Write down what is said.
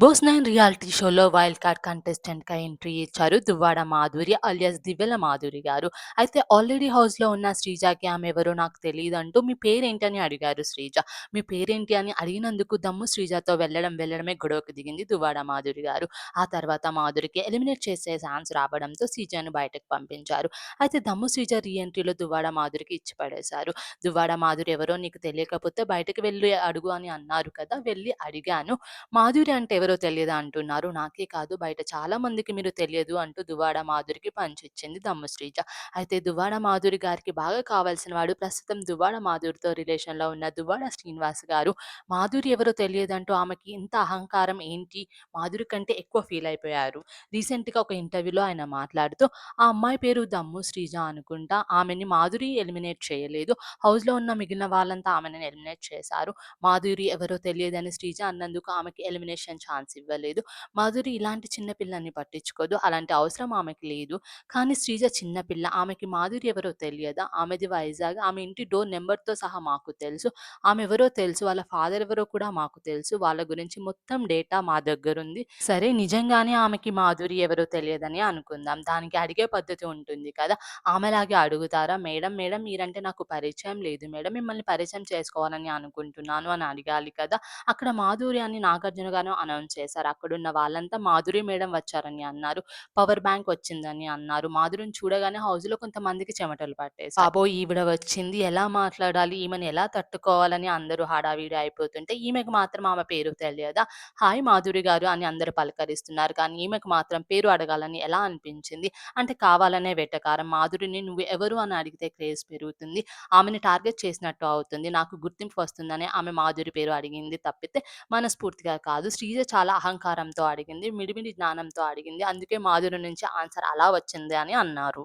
Boss nine reality షోలో wild card కంటెస్టెంట్గా entry ఇచ్చారు దువ్వాడ మాధురి అలియాస్ దివ్యల మాధురి గారు. అయితే ఆల్రెడీ హౌస్లో ఉన్న శ్రీజాకి ఆమె ఎవరో నాకు తెలియదు అంటూ మీ పేరేంటి అని అడిగారు శ్రీజ. మీ పేరేంటి అని అడిగినందుకు దమ్ము శ్రీజతో వెళ్ళడం వెళ్ళడమే గొడవకు దిగింది దువ్వాడ మాధురి గారు. ఆ తర్వాత మాధురికి ఎలిమినేట్ చేసే ఛాన్స్ రావడంతో శ్రీజను బయటకు పంపించారు. అయితే దమ్ము శ్రీజ రీఎంట్రీలో దువ్వాడ మాధురికి ఇచ్చి పడేశారు. దువ్వాడ మాధురి ఎవరో నీకు తెలియకపోతే బయటకు వెళ్ళి అడుగు అని అన్నారు కదా వెళ్ళి అడిగాను. మాధురి అంటే ఎవరో తెలియదా అంటున్నారు. నాకే కాదు బయట చాలా మందికి మీరు తెలియదు అంటూ దువాడ మాధురికి పంచిచ్చింది దమ్ము శ్రీజ. అయితే దువాడ మాధురి గారికి బాగా కావాల్సిన వాడు ప్రస్తుతం దువాడ మాధురితో రిలేషన్లో ఉన్న దువ్వాడ శ్రీనివాస్ గారు. మాధురి ఎవరో తెలియదంటూ ఆమెకి ఇంత అహంకారం ఏంటి? మాధురి కంటే ఎక్కువ ఫీల్ అయిపోయారు. రీసెంట్గా ఒక ఇంటర్వ్యూలో ఆయన మాట్లాడుతూ ఆ అమ్మాయి పేరు దమ్ము శ్రీజ అనుకుంటా. ఆమెని మాధురి ఎలిమినేట్ చేయలేదు. హౌస్లో ఉన్న మిగిలిన వాళ్ళంతా ఆమెను ఎలిమినేట్ చేశారు. మాధురి ఎవరో తెలియదని శ్రీజ అన్నందుకు ఆమెకి ఎలిమినేషన్ ఛాన్స్ ఇవ్వలేదు. మాధురి ఇలాంటి చిన్నపిల్లని పట్టించుకోదు. అలాంటి అవసరం ఆమెకి లేదు. కానీ శ్రీజ చిన్నపిల్ల ఆమెకి మాధురి ఎవరో తెలియదా? ఆమెది వైజాగ్. ఆమె ఇంటి డోర్ నెంబర్తో సహా మాకు తెలుసు. ఆమె ఎవరో తెలుసు. వాళ్ళ ఫాదర్ ఎవరో కూడా మాకు తెలుసు. వాళ్ళ గురించి మొత్తం డేటా మా దగ్గర ఉంది సరే నిజంగానే ఆమెకి మాధురి ఎవరో తెలియదని అనుకుందాం. దానికి అడిగే పద్ధతి ఉంటుంది కదా? ఆమెలాగే అడుగుతారా? మేడం మేడం మీరంటే నాకు పరిచయం లేదు. మేడం మిమ్మల్ని పరిచయం చేసుకోవాలని అనుకుంటున్నాను అని అడగాలి కదా? అక్కడ మాధురి అని నాగార్జున గారు అనౌన్స్ చేశారు. అక్కడున్న వాళ్ళంతా మాధురి మేడం వచ్చారని అన్నారు. పవర్ బ్యాంక్ వచ్చిందని అన్నారు. మాధురిని చూడగానే హౌస్లో కొంతమందికి చెమటలు పట్టేసి బాబో ఈవిడ వచ్చింది. ఎలా మాట్లాడాలి? ఈమెను ఎలా తట్టుకోవాలని అందరూ హడావిడి అయిపోతుంటే ఈమెకు మాత్రం ఆమె పేరు తెలియదా? హాయ్ మాధురి గారు అని అందరూ పలకరిస్తున్నారు. కానీ ఈమెకు మాత్రం పేరు అడగాలని ఎలా అనిపించింది? అంటే కావాలనే వెటకారం. మాధురిని నువ్వు ఎవరు? అని అడిగితే క్రేజ్ పెరుగుతుంది. ఆమెను టార్గెట్ చేసినట్టు అవుతుంది. నాకు గుర్తింపు వస్తుందని ఆమె మాధురి పేరు అడిగింది తప్పితే మనస్ఫూర్తిగా కాదు. శ్రీజ చాలా అహంకారంతో అడిగింది మిడిమిడి జ్ఞానంతో అడిగింది. అందుకే మాధురి నుంచి ఆన్సర్ అలా వచ్చింది అని అన్నారు.